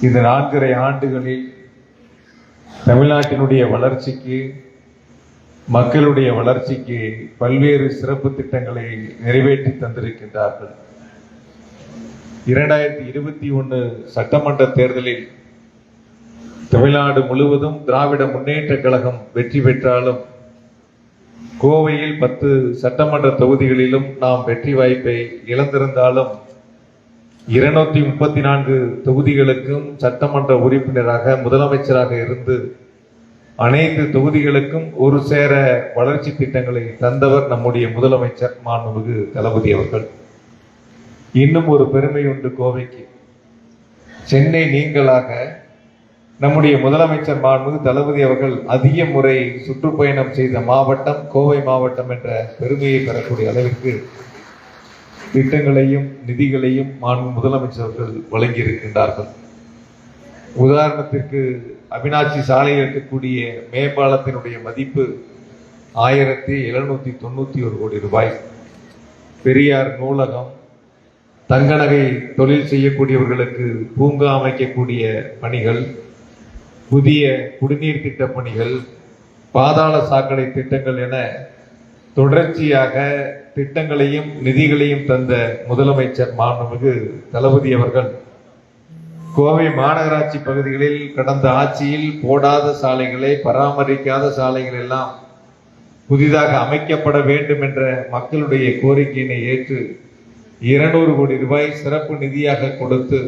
இந்த நான்கரை ஆண்டுகளில் தமிழ்நாட்டினுடைய வளர்ச்சிக்கு மக்களுடைய வளர்ச்சிக்கு பல்வேறு சிறப்பு திட்டங்களை நிறைவேற்றி தந்திருக்கின்றார்கள். இரண்டாயிரத்தி இருபத்தி ஒன்று சட்டமன்ற தேர்தலில் தமிழ்நாடு முழுவதும் திராவிட முன்னேற்ற கழகம் வெற்றி பெற்றாலும் கோவையில் பத்து சட்டமன்ற தொகுதிகளிலும் நாம் வெற்றி வாய்ப்பை இழந்திருந்தாலும் இருநூத்தி முப்பத்தி நான்கு தொகுதிகளுக்கும் சட்டமன்ற உறுப்பினராக முதலமைச்சராக இருந்து அனைத்து தொகுதிகளுக்கும் ஒரு சேர வளர்ச்சி திட்டங்களை தந்தவர் நம்முடைய முதலமைச்சர் மாண்புமிகு தளபதி அவர்கள். இன்னும் ஒரு பெருமை உண்டு கோவைக்கு. சென்னை நீங்களாக நம்முடைய முதலமைச்சர் மாண்புமிகு தளபதி அவர்கள் அதிக முறை சுற்றுப்பயணம் செய்த மாவட்டம் கோவை மாவட்டம் என்ற பெருமையை பெறக்கூடிய அளவிற்கு திட்டங்களையும் நிதிகளையும் மாண்பு முதலமைச்சர்கள் வழங்கியிருக்கின்றார்கள். உதாரணத்திற்கு அவினாட்சி சாலையில் இருக்கக்கூடிய மேம்பாலத்தினுடைய மதிப்பு ஆயிரத்தி எழுநூற்றி தொண்ணூற்றி ஒரு கோடி ரூபாய். பெரியார் நூலகம் தங்க நகை தொழில் செய்யக்கூடியவர்களுக்கு பூங்கா அமைக்கக்கூடிய பணிகள் புதிய குடிநீர் திட்ட பணிகள் பாதாள சாக்கடை திட்டங்கள் என தொடர்ச்சியாக திட்டங்களையும் நிதிகளையும் தந்த முதலமைச்சர் மாண்புமிகு தளபதி அவர்கள் கோவை மாநகராட்சி பகுதிகளில் கடந்த ஆட்சியில் போடாத சாலைகளை பராமரிக்காத சாலைகள் எல்லாம் புதிதாக அமைக்கப்பட வேண்டும் என்ற மக்களுடைய கோரிக்கையினை ஏற்று இருநூறு கோடி ரூபாய் சிறப்பு நிதியாக கொடுத்து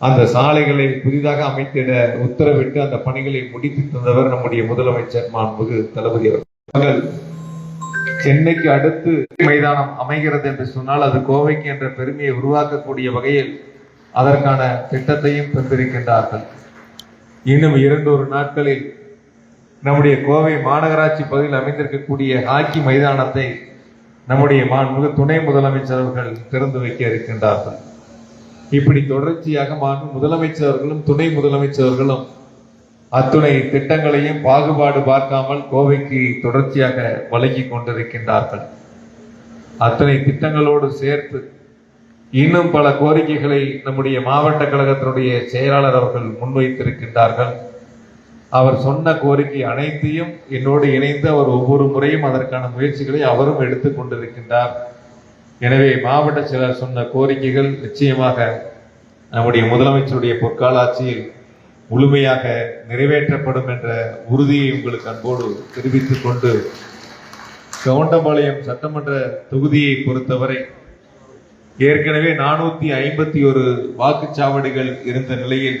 அந்த சாலைகளை புதிதாக அமைத்திட உத்தரவிட்டு அந்த பணிகளை முடித்து தந்தவர் நம்முடைய முதலமைச்சர் மாண்புமிகு தளபதி அவர்கள். சென்னைக்கு அடுத்து மைதானம் அமைகிறது என்று சொன்னால் அது கோவைக்கு என்ற பெருமையை உருவாக்கக்கூடிய வகையில் அதற்கான திட்டத்தையும் தந்திருக்கின்றார்கள். இன்னும் இரண்டொரு நாட்களில் நம்முடைய கோவை மாநகராட்சி பகுதியில் அமைந்திருக்கக்கூடிய ஹாக்கி மைதானத்தை நம்முடைய மாண்புமிகு துணை முதலமைச்சர் அவர்கள் திறந்து வைக்க இருக்கின்றார்கள். இப்படி தொடர்ச்சியாக மாண்பு முதலமைச்சர்களும் துணை முதலமைச்சர்களும் அத்துணை திட்டங்களையும் பாகுபாடு பார்க்காமல் கோவைக்கு தொடர்ச்சியாக வழங்கி கொண்டிருக்கின்றார்கள். அத்தனை திட்டங்களோடு சேர்த்து இன்னும் பல கோரிக்கைகளை நம்முடைய மாவட்ட கழகத்தினுடைய செயலாளர் அவர்கள் முன்வைத்திருக்கின்றார்கள். அவர் சொன்ன கோரிக்கை அனைத்தையும் என்னோடு இணைந்து அவர் ஒவ்வொரு முறையும் அதற்கான முயற்சிகளை அவரும் எடுத்துக் கொண்டிருக்கின்றார். எனவே மாவட்ட செயலர் சொன்ன கோரிக்கைகள் நிச்சயமாக நம்முடைய முதலமைச்சருடைய பொற்கால ஆட்சியில் முழுமையாக நிறைவேற்றப்படும் என்ற உறுதியை உங்களுக்கு அன்போடு தெரிவித்துக் கொண்டு கவுண்டம்பாளையம் சட்டமன்ற தொகுதியை பொறுத்தவரை ஏற்கனவே நானூற்றி ஐம்பத்தி ஒரு வாக்குச்சாவடிகள் இருந்த நிலையில்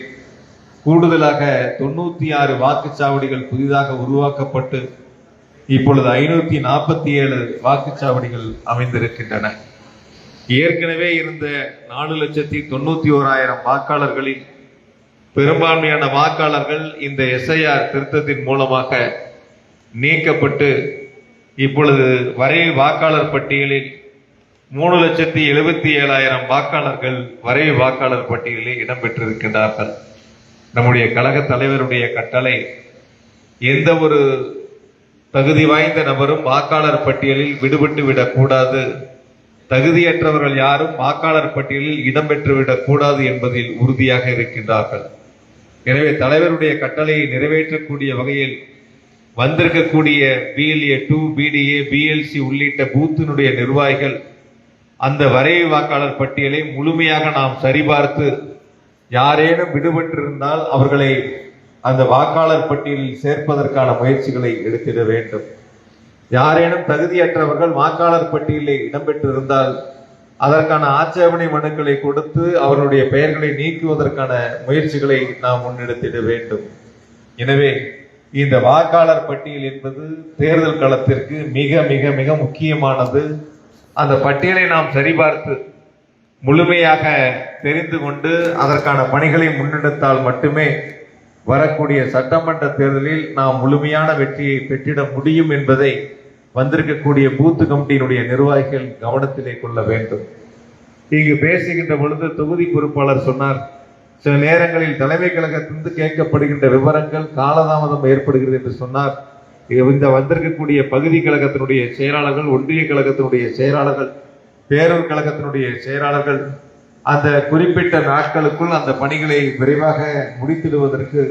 கூடுதலாக தொண்ணூற்றி ஆறு வாக்குச்சாவடிகள் புதிதாக உருவாக்கப்பட்டு இப்பொழுது ஐநூற்றி நாற்பத்தி ஏழு வாக்குச்சாவடிகள் அமைந்திருக்கின்றன. ஏற்கனவே இருந்த நாலு லட்சத்தி தொண்ணூற்றி ஓராயிரம் வாக்காளர்களில் பெரும்பான்மையான வாக்காளர்கள் இந்த எஸ்ஐஆர் திருத்தத்தின் மூலமாக நீக்கப்பட்டு இப்பொழுது வரைவு வாக்காளர் பட்டியலில் மூணு லட்சத்தி எழுபத்தி ஏழாயிரம் வாக்காளர்கள் வரைவு வாக்காளர் பட்டியலில் இடம்பெற்றிருக்கின்றார்கள் நம்முடைய கழக தலைவருடைய கட்டளை எந்த ஒரு தகுதி வாய்ந்த நபரும் வாக்காளர் பட்டியலில் விடுபட்டு விடக்கூடாது. தகுதியற்றவர்கள் யாரும் வாக்காளர் பட்டியலில் இடம்பெற்று விடக்கூடாது என்பதில் உறுதியாக இருக்கின்றார்கள். எனவே தலைவருடைய கட்டளையை நிறைவேற்றக்கூடிய வகையில் வந்திருக்கக்கூடிய பிஎல்ஏ டூ பிடிஏ பிஎல்சி உள்ளிட்ட பூத்தினுடைய நிர்வாகிகள் அந்த வரைவு வாக்காளர் பட்டியலை முழுமையாக நாம் சரிபார்த்து யாரேனும் விடுபட்டிருந்தால் அவர்களை அந்த வாக்காளர் பட்டியலில் சேர்ப்பதற்கான முயற்சிகளை எடுத்திட வேண்டும். யாரேனும் தகுதியற்றவர்கள் வாக்காளர் பட்டியலில் இடம்பெற்றிருந்தால் அதற்கான ஆட்சேபனை மனுக்களை கொடுத்து அவர்களுடைய பெயர்களை நீக்குவதற்கான முயற்சிகளை நாம் முன்னெடுத்திட வேண்டும். எனவே இந்த வாக்காளர் பட்டியல் என்பது தேர்தல் களத்திற்கு மிக மிக மிக முக்கியமானது. அந்த பட்டியலை நாம் சரிபார்த்து முழுமையாக தெரிந்து கொண்டு அதற்கான பணிகளை முன்னெடுத்தால் மட்டுமே வரக்கூடிய சட்டமன்ற தேர்தலில் நாம் முழுமையான வெற்றியை பெற்றிட முடியும் என்பதை வந்திருக்கக்கூடிய பூத்து கமிட்டியினுடைய நிர்வாகிகள் கவனத்திலே கொள்ள வேண்டும். இங்கு பேசுகின்ற பொழுது தொகுதி பொறுப்பாளர் சொன்னார் சில நேரங்களில் தலைமை கழகத்திலிருந்து கேட்கப்படுகின்ற விவரங்கள் காலதாமதம் ஏற்படுகிறது என்று சொன்னார். இந்த வந்திருக்கக்கூடிய பகுதி கழகத்தினுடைய செயலாளர்கள் ஒன்றிய கழகத்தினுடைய செயலாளர்கள் பேரூர் கழகத்தினுடைய செயலாளர்கள் அந்த குறிப்பிட்ட நாட்களுக்குள் அந்த பணிகளை விரைவாக முடித்திடுவதற்கு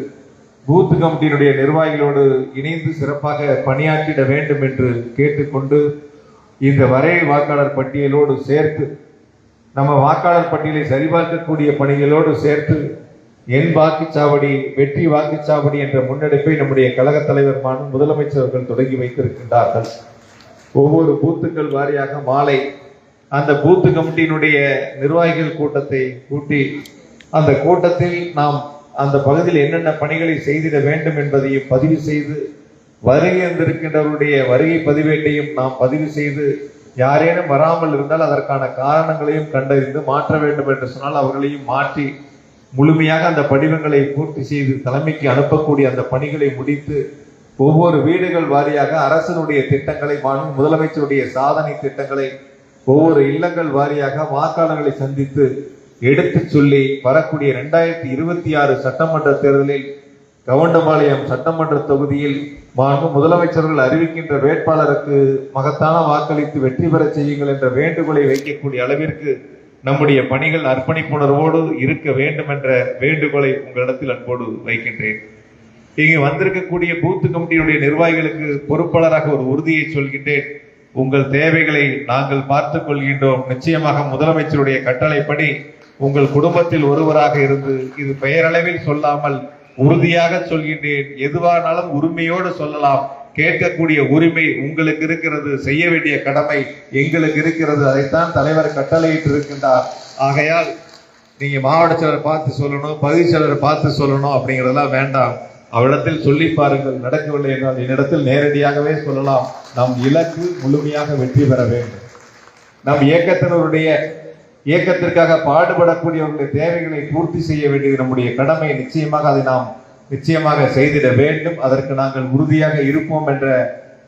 பூத் கமிட்டியினுடைய நிர்வாகிகளோடு இணைந்து சிறப்பாக பணியாற்றிட வேண்டும் என்று கேட்டுக்கொண்டு இந்த வரைவு வாக்காளர் பட்டியலோடு சேர்த்து நம்ம வாக்காளர் பட்டியலை சரிபார்க்கக்கூடிய பணிகளோடு சேர்த்து என் வாக்குச்சாவடி வெற்றி வாக்குச்சாவடி என்ற முன்னெடுப்பை நம்முடைய கழகத் தலைவர் மாண்பு முதலமைச்சர் அவர்கள் தொடங்கி வைத்திருக்கின்றார்கள். ஒவ்வொரு பூத்துக்கள் வாரியாக மாலை அந்த பூத்து கமிட்டியினுடைய நிர்வாகிகள் கூட்டத்தை கூட்டி அந்த கூட்டத்தில் நாம் அந்த பகுதியில் என்னென்ன பணிகளை செய்திட வேண்டும் என்பதையும் பதிவு செய்து வருகை வந்திருக்கின்றவருடைய வருகை பதிவேட்டையும் நாம் பதிவு செய்து யாரேனும் வராமல் இருந்தால் அதற்கான காரணங்களையும் கண்டறிந்து மாற்ற வேண்டும் என்று சொன்னால் அவர்களையும் மாற்றி முழுமையாக அந்த படிவங்களை பூர்த்தி செய்து தலைமைக்கு அனுப்பக்கூடிய அந்த பணிகளை முடித்து ஒவ்வொரு வீடுகள் வாரியாக அரசனுடைய திட்டங்களை முதலமைச்சருடைய சாதனை திட்டங்களை ஒவ்வொரு இல்லங்கள் வாரியாக வாக்காளர்களை சந்தித்து எடுத்துச் சொல்லி வரக்கூடிய ரெண்டாயிரத்தி இருபத்தி ஆறு சட்டமன்ற தேர்தலில் கவுண்டபாளையம் சட்டமன்ற தொகுதியில் மாண்பு முதலமைச்சர்கள் அறிவிக்கின்ற வேட்பாளருக்கு மகத்தான வாக்களித்து வெற்றி பெறச் செய்யுங்கள் என்ற வேண்டுகோளை வைக்கக்கூடிய அளவிற்கு நம்முடைய பணிகள் அர்ப்பணிப்புணர்வோடு இருக்க வேண்டும் என்ற வேண்டுகோளை உங்களிடத்தில் அன்போடு வைக்கின்றேன். இங்கு வந்திருக்கக்கூடிய பூத் கமிட்டியினுடைய நிர்வாகிகளுக்கு பொறுப்பாளராக ஒரு உறுதியை சொல்கின்றேன். உங்கள் தேவைகளை நாங்கள் பார்த்துக் கொள்கின்றோம். நிச்சயமாக முதலமைச்சருடைய கட்டளைப்படி உங்கள் குடும்பத்தில் ஒருவராக இருந்து இது பெயரளவில் சொல்லாமல் உறுதியாக சொல்கின்றேன். எதுவானாலும் உரிமையோடு சொல்லலாம். கேட்கக்கூடிய உரிமை உங்களுக்கு இருக்கிறது செய்ய வேண்டிய கடமை எங்களுக்கு இருக்கிறது. அதைத்தான் தலைவர் கட்டளையிட்டு இருக்கின்றார் ஆகையால் நீங்க மாவட்ட செயலர் பார்த்து சொல்லணும் பகுதி செயலரை பார்த்து சொல்லணும் அப்படிங்கிறதெல்லாம் வேண்டாம். அவரிடத்தில் சொல்லி பாருங்கள். நடக்கவில்லை என்றால் என்னிடத்தில் நேரடியாகவே சொல்லலாம். நம் இலக்கு முழுமையாக வெற்றி பெற வேண்டும். நம் இயக்கத்தினருடைய இயக்கத்திற்காக பாடுபடக்கூடியவர்களுடைய தேவைகளை பூர்த்தி செய்ய வேண்டியது நம்முடைய கடமை. நிச்சயமாக அதை நாம் நிச்சயமாக செய்திட வேண்டும். அதற்கு நாங்கள் உறுதியாக இருப்போம் என்ற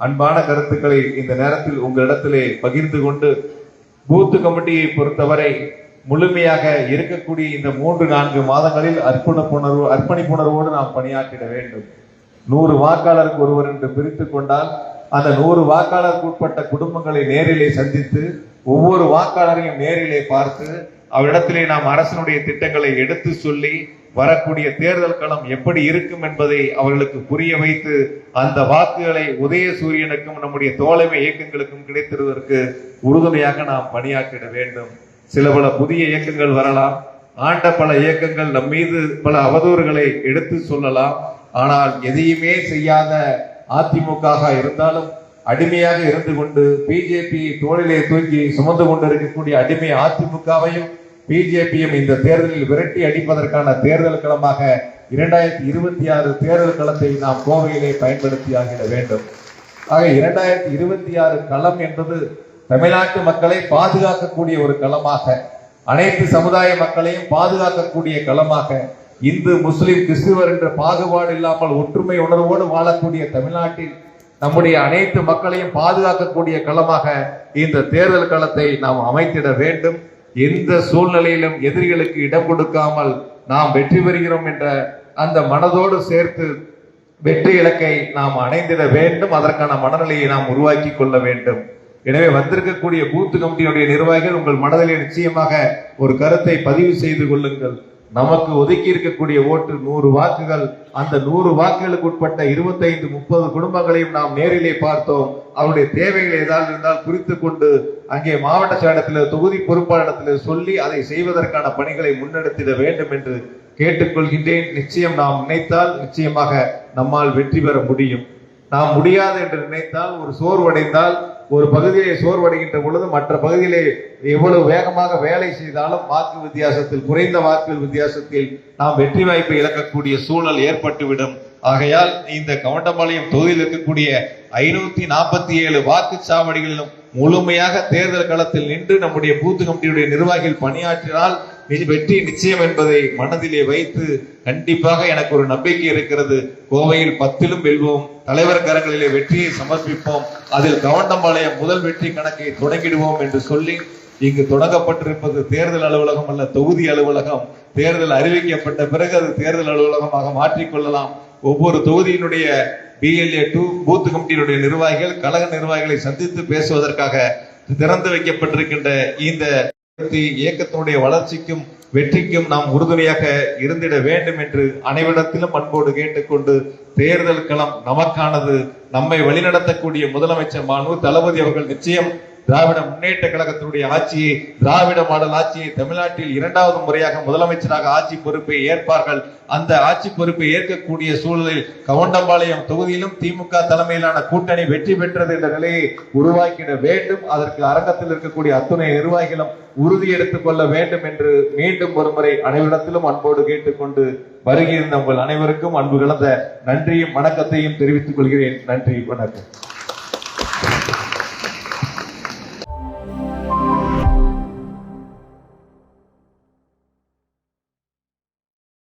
அன்பான கருத்துக்களை இந்த நேரத்தில் உங்களிடத்திலே பகிர்ந்து கொண்டு பூத்து கமிட்டியை பொறுத்தவரை முழுமையாக இருக்கக்கூடிய இந்த மூன்று நான்கு மாதங்களில் அர்ப்பணிப்புணர்வு அர்ப்பணிப்புணர்வோடு நாம் பணியாற்றிட வேண்டும். நூறு வாக்காளருக்கு ஒருவர் என்று பிரித்துக் கொண்டால் அந்த நூறு வாக்காளருக்கு உட்பட்ட குடும்பங்களை நேரிலே சந்தித்து ஒவ்வொரு வாக்காளரையும் நேரிலே பார்த்து அவரிடத்திலே நாம் அரசனுடைய திட்டங்களை எடுத்து சொல்லி வரக்கூடிய தேர்தல் களம் எப்படி இருக்கும் என்பதை அவர்களுக்கு புரிய வைத்து அந்த வாக்குகளை உதயசூரியனுக்கும் நம்முடைய தோழமை இயக்கங்களுக்கும் கிடைத்திருவதற்கு உறுதுணையாக நாம் பணியாற்றிட வேண்டும். சில பல புதிய இயக்கங்கள் வரலாம். ஆண்ட பல இயக்கங்கள் நம் மீது பல அவதூறுகளை எடுத்து சொல்லலாம். ஆனால் எதையுமே செய்யாத அதிமுக இருந்தாலும் அடிமையாக இருந்து கொண்டு பிஜேபி தோளிலே தூக்கி சுமந்து கொண்டிருக்கக்கூடிய அடிமை அதிமுகவையும் பிஜேபியும் இந்த தேர்தலில் விரட்டி அடிப்பதற்கான தேர்தல் களமாக இரண்டாயிரத்தி இருபத்தி ஆறு தேர்தல் களத்தை நாம் கோவையிலே பயன்படுத்தி ஆகிட வேண்டும். ஆக இரண்டாயிரத்தி இருபத்தி ஆறு களம் என்பது தமிழ்நாட்டு மக்களை பாதுகாக்கக்கூடிய ஒரு களமாக அனைத்து சமுதாய மக்களையும் பாதுகாக்கக்கூடிய களமாக இந்து முஸ்லிம் கிறிஸ்துவர் என்ற பாகுபாடு இல்லாமல் ஒற்றுமை உணர்வோடு வாழக்கூடிய தமிழ்நாட்டில் நம்முடைய அனைத்து மக்களையும் பாதுகாக்கக்கூடிய களமாக இந்த தேர்தல் களத்தை நாம் அமைத்திட வேண்டும். எந்த சூழ்நிலையிலும் எதிரிகளுக்கு இடம் கொடுக்காமல் நாம் வெற்றி பெறுகிறோம் என்ற அந்த மனதோடு சேர்த்து வெற்றி இலக்கை நாம் அடைந்திட வேண்டும். அதற்கான மனநிலையை நாம் உருவாக்கி கொள்ள வேண்டும். எனவே வந்திருக்கக்கூடிய பூத்து கமிட்டியினுடைய நிர்வாகிகள் உங்கள் மனதிலே நிச்சயமாக ஒரு கருத்தை பதிவு செய்து கொள்ளுங்கள். நமக்கு ஒதுக்கி இருக்கக்கூடிய ஓட்டு நூறு வாக்குகள் அந்த நூறு வாக்குகளுக்கு உட்பட்ட இருபத்தைந்து முப்பது குடும்பங்களையும் நாம் நேரிலே பார்த்தோம். அவருடைய தேவைகள் ஏதாவது இருந்தால் குறித்து கொண்டு அங்கே மாவட்ட செயலகத்தில் தொகுதி பொறுப்பாளரிடத்தில் சொல்லி அதை செய்வதற்கான பணிகளை முன்னெடுத்திட வேண்டும் என்று கேட்டுக்கொள்கின்றேன். நிச்சயம் நாம் நினைத்தால் நிச்சயமாக நம்மால் வெற்றி பெற முடியும். நாம் முடியாது என்று நினைத்தால் ஒரு சோர்வடைந்தால் ஒரு பகுதியிலே சோர்வடைகின்ற பொழுது மற்ற பகுதியிலே எவ்வளவு வேகமாக வேலை செய்தாலும் வாக்கு வித்தியாசத்தில் குறைந்த வாக்கு வித்தியாசத்தில் நாம் வெற்றி வாய்ப்பை இழக்கக்கூடிய சூழல் ஏற்பட்டுவிடும். ஆகையால் இந்த கவண்டம்பாளையம் தொகுதியில் இருக்கக்கூடிய ஐநூத்தி நாற்பத்தி ஏழு வாக்குச்சாவடிகளிலும் முழுமையாக தேர்தல் களத்தில் நின்று நம்முடைய பூத்து கமிட்டியுடைய நிர்வாகிகள் பணியாற்றினால் வெற்றி நிச்சயம் என்பதை மனதிலே வைத்து கண்டிப்பாக எனக்கு ஒரு நம்பிக்கை இருக்கிறது. கோவையில் பத்திலும் வெல்வோம். தலைவர் கரங்களிலே வெற்றியை சமர்ப்பிப்போம். அதில் கவண்டம்பாளையம் முதல் வெற்றி கணக்கை தொடங்கிடுவோம் என்று சொல்லி இங்கு தொடங்கப்பட்டிருப்பது தேர்தல் அலுவலகம் அல்ல தொகுதி அலுவலகம். தேர்தல் அறிவிக்கப்பட்ட பிறகு அது தேர்தல் அலுவலகமாக மாற்றிக்கொள்ளலாம். ஒவ்வொரு தொகுதியினுடைய பிஎல்ஏ டூ பூத் கமிட்டியினுடைய நிர்வாகிகள் கழக நிர்வாகிகளை சந்தித்து பேசுவதற்காக திறந்து வைக்கப்பட்டிருக்கின்ற இந்த இயக்கத்தினுடைய வளர்ச்சிக்கும் வெற்றிக்கும் நாம் உறுதுணையாக இருந்திட வேண்டும் என்று அனைவரிடத்திலும் அன்போடு கேட்டுக்கொண்டு தேர்தல் களம் நமக்கானது. நம்மை வழிநடத்தக்கூடிய முதலமைச்சர் மாண்பு தளபதி அவர்கள் நிச்சயம் திராவிட முன்னேற்ற கழகத்தினுடைய ஆட்சியை திராவிட மாடல் ஆட்சியை தமிழ்நாட்டில் இரண்டாவது முறையாக முதலமைச்சராக ஆட்சி பொறுப்பை ஏற்பார்கள். அந்த ஆட்சி பொறுப்பை ஏற்கக்கூடிய சூழலில் கவுண்டம்பாளையம் தொகுதியிலும் திமுக தலைமையிலான கூட்டணி வெற்றி பெற்றது என்ற நிலையை உருவாக்கிட வேண்டும். அதற்கு அரங்கத்தில் இருக்கக்கூடிய அத்துணை நிர்வாகிகளும் உறுதி எடுத்துக் கொள்ள வேண்டும் என்று மீண்டும் ஒருமுறை அனைவரிடத்திலும் அன்போடு கேட்டுக்கொண்டு வருகின்ற உங்கள் அனைவருக்கும் அன்பு கலந்த நன்றியும் வணக்கத்தையும் தெரிவித்துக் கொள்கிறேன். நன்றி வணக்கம்.